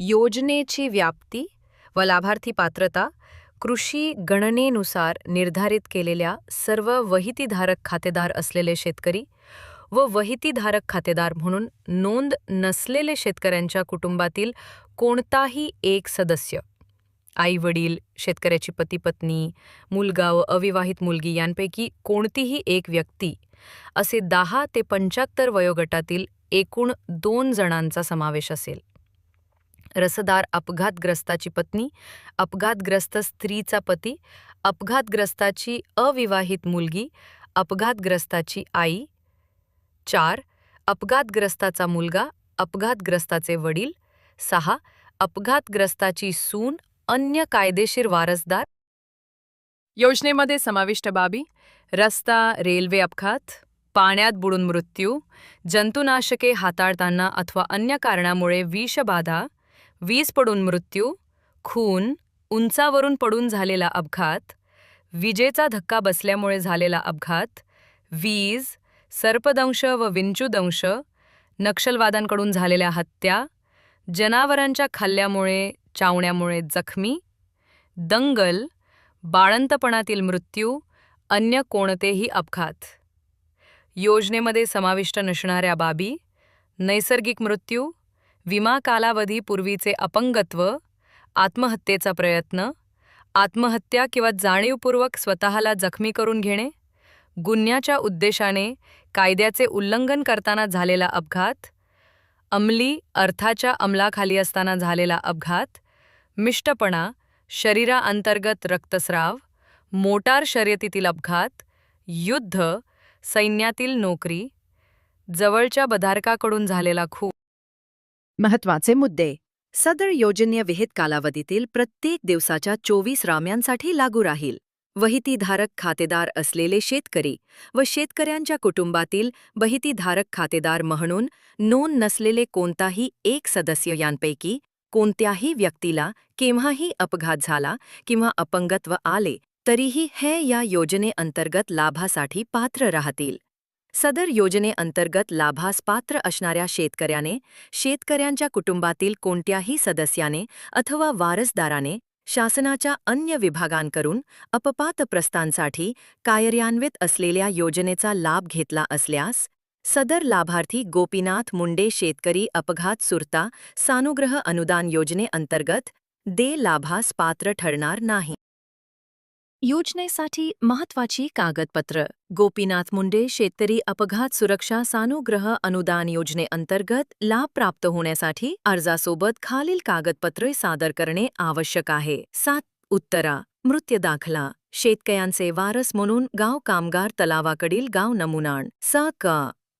योजनेची व्याप्ती व लाभार्थी पात्रता कृषी गणनेनुसार निर्धारित केलेल्या सर्व वहितीधारक खातेदार असलेले शेतकरी व वहितीधारक खातेदार म्हणून नोंद नसलेले शेतकऱ्यांच्या कुटुंबातील कोणताही एक सदस्य आई वडील शेतकऱ्याची पती पत्नी मुलगा व अविवाहित मुलगी यांपैकी कोणतीही एक व्यक्ती असे दहा ते पंच्याहत्तर वयोगटातील एकूण दोन जणांचा समावेश असेल. रसदार अपघातग्रस्ताची पत्नी अपघातग्रस्त स्त्रीचा पती अपघातग्रस्ताची अविवाहित मुलगी अपघातग्रस्ताची आई. चार अपघातग्रस्ताचा मुलगा अपघातग्रस्ताचे वडील. सहा अपघातग्रस्ताची सून अन्य कायदेशीर वारसदार. योजनेमध्ये समाविष्ट बाबी रस्ता रेल्वे अपघात पाण्यात बुडून मृत्यू जंतुनाशके हाताळताना अथवा अन्य कारणामुळे विषबाधा वीज पडून मृत्यू खून उंचावरून पडून झालेला अपघात विजेचा धक्का बसल्यामुळे झालेला अपघात वीज सर्पदंश व विंचूदंश नक्षलवादांकडून झालेल्या हत्या जनावरांच्या खाल्ल्यामुळे चावण्यामुळे जखमी दंगल बाळंतपणातील मृत्यू अन्य कोणतेही अपघात. योजनेमध्ये समाविष्ट नसणाऱ्या बाबी नैसर्गिक मृत्यू विमा कालावधीपूर्वीचे अपंगत्व आत्महत्येचा प्रयत्न आत्महत्या किंवा जाणीवपूर्वक स्वतःला जखमी करून घेणे गुन्ह्याच्या उद्देशाने कायद्याचे उल्लंघन करताना झालेला अपघात अंमली अर्थाच्या अंमलाखाली असताना झालेला अपघात मिष्टपणा शरीराअंतर्गत रक्तस्राव मोटार शर्यतीतील अपघात युद्ध सैन्यातील नोकरी जवळच्या बधारकाकडून झालेला खूप महत्त्वाचे मुद्दे. सदर योजनेविहित कालावधीतील प्रत्येक दिवसाच्या चोवीस राम्यांसाठी लागू राहील. वहितीधारक खातेदार असलेले शेतकरी व शेतकऱ्यांच्या कुटुंबातील बहितीधारक खातेदार म्हणून नोंद नसलेले कोणताही एक सदस्य यांपैकी कोणत्याही व्यक्तीला केव्हाही अपघात झाला किंवा अपंगत्व आले तरीही हे या योजनेअंतर्गत लाभासाठी पात्र राहतील. सदर योजनेअंतर्गत लाभास पात्र असणाऱ्या शेतकऱ्याने शेतकऱ्यांच्या कुटुंबातील कोणत्याही सदस्याने अथवा वारसदाराने शासनाच्या अन्य विभागांकडून अपपातप्रस्तांसाठी कार्यान्वित असलेल्या योजनेचा लाभ घेतला असल्यास सदर लाभार्थी गोपीनाथ मुंडे शेतकरी अपघात सुरता सानुग्रह अनुदान योजनेअंतर्गत दे लाभास पात्र ठरणार नाही. योजनेसाठी महत्वाची कागदपत्र. गोपीनाथ मुंडे शेतकरी अपघात सुरक्षा सानुग्रह अनुदान योजनेअंतर्गत लाभ प्राप्त होण्यासाठी अर्जासोबत खालील कागदपत्रे सादर करणे आवश्यक आहे. सात. उत्तरा. मृत्यू दाखला. शेतकऱ्यांचे वारस म्हणून गाव कामगार तलावाकडील गाव नमुनाण. स. क.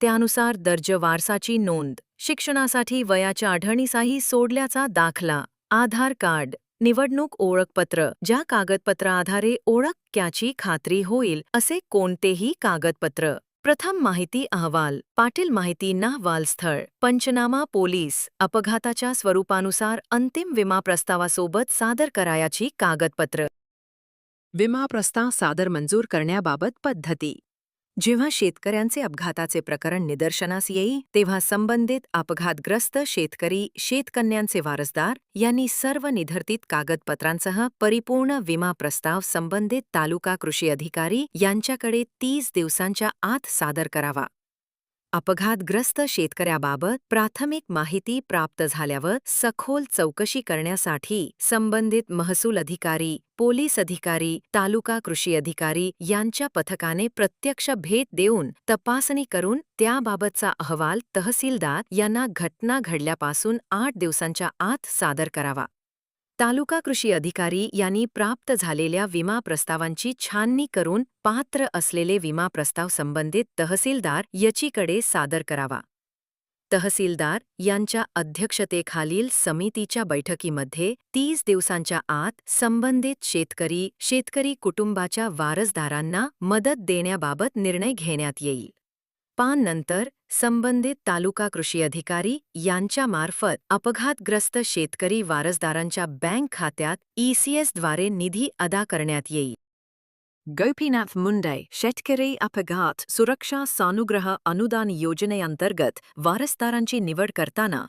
त्यानुसार दर्ज वारसाची नोंद. शिक्षणासाठी वयाच्या आढळणीसाही सोडल्याचा दाखला. आधार कार्ड. निवडणूक ओळखपत्र ज्या कागदपत्राआधारे ओळखक्याची खात्री होईल असे कोणतेही कागदपत्र. प्रथम माहिती अहवाल पाटील माहिती नाहवालस्थळ स्थळ पंचनामा पोलीस अपघाताच्या स्वरूपानुसार अंतिम विमा प्रस्तावासोबत सादर करायाची कागदपत्र. विमा प्रस्ताव सादर मंजूर करण्याबाबत पद्धती. जेव्हा शेतकऱ्यांचे अपघाताचे प्रकरण निदर्शनास येई तेव्हा संबंधित अपघातग्रस्त शेतकरी शेतकन्यांचे वारसदार यांनी सर्व निधर्तीत कागदपत्रांसह परिपूर्ण विमा प्रस्ताव संबंधित तालुका कृषी अधिकारी यांच्याकडे तीस दिवसांच्या आत सादर करावा. अपघातग्रस्त शेतकऱ्याबाबत प्राथमिक माहिती प्राप्त झाल्यावर सखोल चौकशी करण्यासाठी संबंधित महसूल अधिकारी पोलीस अधिकारी तालुका कृषी अधिकारी यांच्या पथकाने प्रत्यक्ष भेट देऊन तपासणी करून त्याबाबतचा अहवाल तहसीलदार यांना घटना घडल्यापासून आठ दिवसांच्या आत सादर करावा. तालुका कृषी अधिकारी यांनी प्राप्त झालेल्या विमा प्रस्तावांची छाननी करून पात्र असलेले विमा प्रस्ताव संबंधित तहसीलदार याचीकडे सादर करावा. तहसीलदार यांच्या अध्यक्षतेखालील समितीच्या बैठकीमध्ये तीस दिवसांच्या आत संबंधित शेतकरी शेतकरी कुटुंबाच्या वारसदारांना मदत देण्याबाबत निर्णय घेण्यात येईल. पान नंतर संबंधित तालुका कृषी अधिकारी यांच्यामार्फत अपघातग्रस्त शेतकरी वारसदारांच्या बँक खात्यात ईसीएसद्वारे निधी अदा करण्यात येईल. गोपीनाथ मुंडे शेतकरी अपघात सुरक्षा सानुग्रह अनुदान योजनेअंतर्गत वारसदारांची निवड करताना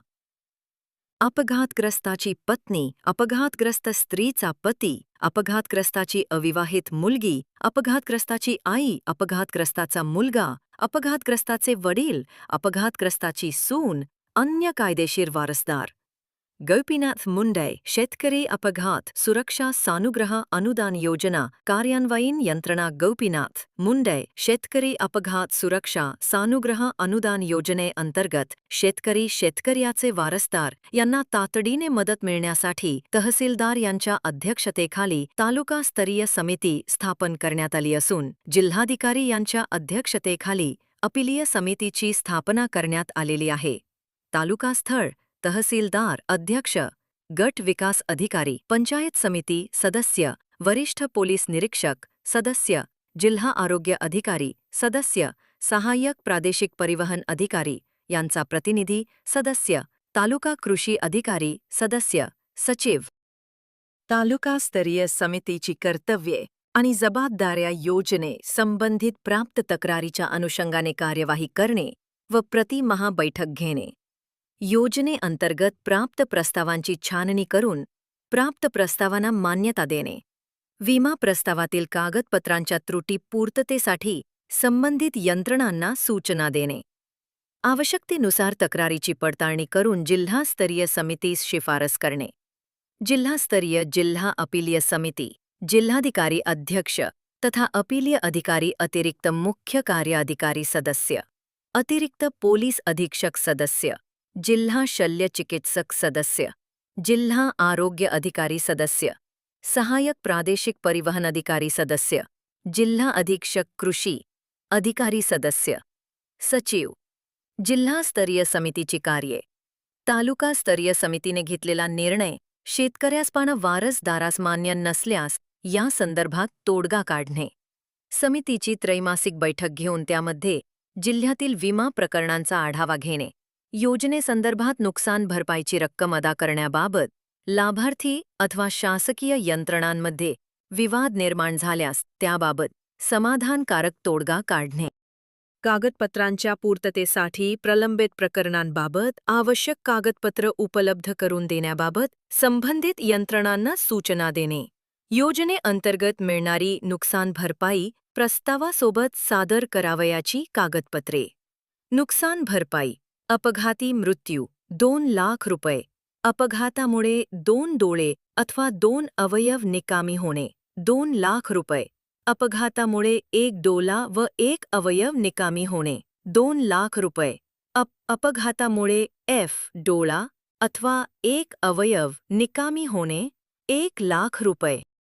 अपघातग्रस्ताची पत्नी अपघातग्रस्त स्त्रीचा पती अपघातग्रस्ताची अविवाहित मुलगी अपघातग्रस्ताची आई अपघातग्रस्ताचा मुलगा अपघातग्रस्ताचे वडील अपघातग्रस्ताची सून अन्य कायदेशीर वारसदार. गोपीनाथ मुंडे शेतकरी अपघात सुरक्षा सानुग्रह अनुदान योजना कार्यान्वयीन यंत्रणा गोपीनाथ मुंडे शेतकरी अपघात सुरक्षा सानुग्रह अनुदान योजनेअंतर्गत शेतकरी शेतकऱ्याचे वारसदार यांना तातडीने मदत मिळण्यासाठी तहसीलदार यांच्या अध्यक्षतेखाली तालुकास्तरीय समिती स्थापन करण्यात आली असून जिल्हाधिकारी यांच्या अध्यक्षतेखाली अपिलीय समितीची स्थापना करण्यात आलेली आहे तालुका स्थळ तहसीलदार अध्यक्ष गट विकास अधिकारी पंचायत समिती सदस्य वरिष्ठ पोलीस निरीक्षक सदस्य जिल्हा आरोग्य अधिकारी सदस्य सहाय्यक प्रादेशिक परिवहन अधिकारी यांचा प्रतिनिधी सदस्य तालुका कृषी अधिकारी सदस्य सचिव. तालुकास्तरीय समितीची कर्तव्ये आणि जबाबदाऱ्या योजने संबंधित प्राप्त तक्रारीच्या अनुषंगाने कार्यवाही करणे व प्रतिमहा बैठक घेणे. योजनेअंतर्गत प्राप्त प्रस्तावांची छाननी करून प्राप्त प्रस्तावांना मान्यता देणे. विमा प्रस्तावातील कागदपत्रांच्या त्रुटी पूर्ततेसाठी संबंधित यंत्रणांना सूचना देणे. आवश्यकतेनुसार तक्रारीची पडताळणी करून जिल्हास्तरीय समितीस शिफारस करणे. जिल्हास्तरीय जिल्हा अपिलीय समिती जिल्हाधिकारी अध्यक्ष तथा अपिलीय अधिकारी अतिरिक्त मुख्य कार्याधिकारी सदस्य अतिरिक्त पोलीस अधीक्षक सदस्य जिल्हा शल्य चिकित्सक सदस्य जिल्हा आरोग्य अधिकारी सदस्य सहायक प्रादेशिक परिवहन अधिकारी सदस्य जिल्हा अधीक्षक कृषी अधिकारी सदस्य सचिव जिल्हास्तरीय समितीची कार्ये तालुकास्तरीय समितीने घेतलेला निर्णय शेतकऱ्यासपानं वारस वारसदारास मान्य नसल्यास या संदर्भात तोडगा काढणे. समितीची त्रैमासिक बैठक घेऊन त्यामध्ये जिल्ह्यातील विमा प्रकरणांचा आढावा घेणे. योजनेसंदर्भात नुकसान भरपाईची रक्कम अदा करण्याबाबत लाभार्थी अथवा शासकीय यंत्रणांमध्ये विवाद निर्माण झाल्यास त्याबाबत समाधानकारक तोडगा काढणे. कागदपत्रांच्या पूर्ततेसाठी प्रलंबित प्रकरणांबाबत आवश्यक कागदपत्र उपलब्ध करून देण्याबाबत संबंधित यंत्रणांना सूचना देणे. योजनेअंतर्गत मिळणारी नुकसान भरपाई प्रस्तावासोबत सादर करावयाची कागदपत्रे. नुकसान भरपाई अपघाती मृत्यू दोन लाख रुपये. अपघातामुळे दोन डोळे अथवा दोन अवयव निकामी होणे दोन लाख रुपये. अपघातामुळे एक डोला व एक अवयव निकामी होणे दोन लाख रुपये. अप अपघातामुळे एफ डोळा अथवा एक अवयव निकामी होणे एक लाख रुपये.